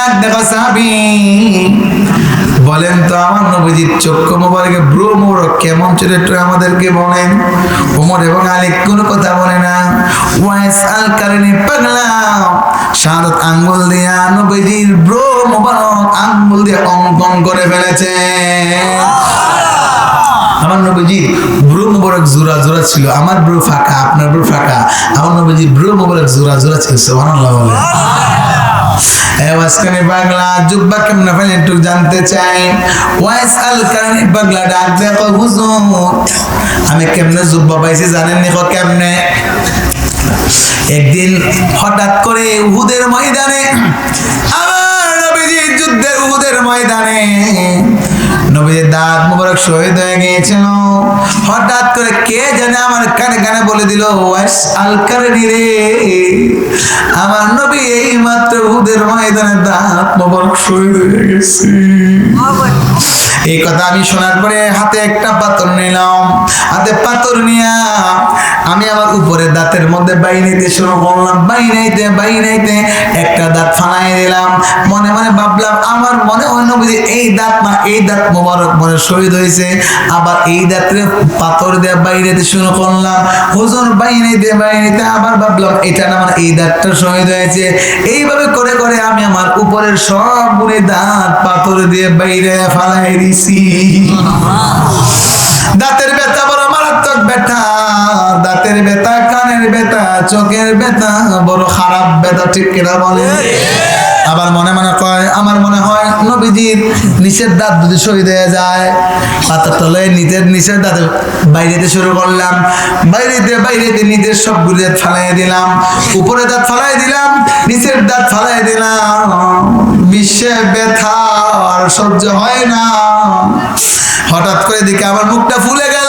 ডাক দেখো সাবি বলেন তো আমার নবীজির চক্ষু মোবারকে ব্রু কেমন একটু আমাদেরকে বলেন। ওমর এবং আলী কোনো কথা বলে না। ওয়াইস আল কারণে পাগলা। সাদত আঙ্গুল দিয়া নবীজির ব্রু মোবারক আঙ্গুল দিয়ে অঙ্কন করে ফেলেছে। আমার নবীজি ব্রু মোবারক জোড়া জোড়া ছিল। আমার ব্রু ফাঁকা আপনার ব্রু ফাঁকা। আমার নবীজি ব্রু মোবারক জোড়া জোড়া ছিল। সুবহানাল্লাহ বলে ওয়াসকানি পাগলা জুব্বা কেমনে ফেলে একটু জানতে চাই। ওয়াইস আল কারণে পাগলা ডাক দেখো হুজুর। আমি কেমনে জুব্বা পাইছি জানেন নি কেমনে? একদিন হঠাৎ করে উহুদের ময়দানে, আমার নবীজি যুদ্ধের উহুদের ময়দানে শহীদ হয়ে গিয়েছিল। হঠাৎ করে কে জানে আমার কানে কানে বলে দিল ওয়াস আলকার রে, আমার নবী এই মাত্র উদের ময়দানে দাঁত মোবারক শহীদ হয়ে গেছে। এই কথা আমি শোনার পরে হাতে একটা পাথর নিলাম, হাতে পাথর নিয়া আমি আমার উপরে দাঁতের মধ্যে বাইনাইতে শুরু করলাম বাইনাইতে বাইনাইতে একটা দাঁত ফালাই দিলাম। মনে মনে ভাবলাম, আমার মনে হয় নবী এই দাঁত না, এই দাঁত মোবারক মনে শহীদ হয়েছে। আবার এই দাঁতের পাথর দিয়ে বাইনাইতে শুরু করলাম। হুজুর বাইনাইতে বাইনাইতে আবার ভাবলাম, এটা না আমার এই দাঁতটা শহীদ হয়েছে। এইভাবে করে করে আমি আমার উপরের সবগুলি দাঁত পাথর দিয়ে বাইরে ফালাই দিছি দাঁতের ব্যথা বড় মারাত্মক ব্যথা, দাঁতের ব্যথা, কানের ব্যথা, চোখের ব্যথা, বড় খারাপ ব্যথা, ঠিক কিনা বলে আবার মনে মনে কয়, আমার মনে হয় নবীজির নিচের দাঁত যদি শহীদ হয়ে যায় পাতার তলে নিজের নিচের দাঁতে বাইরেতে শুরু করলাম। বাইরেতে বাইরেতে নিজের সবগুলি দাঁত ফালাই দিলাম। উপরে দাঁত ফালাই দিলাম, নিচের দাঁত ফালাই দিলাম। বিশ্বে ব্যথা আর সহ্য হয় না। হঠাৎ করে দেখে আমার মুখটা ফুলে গেল।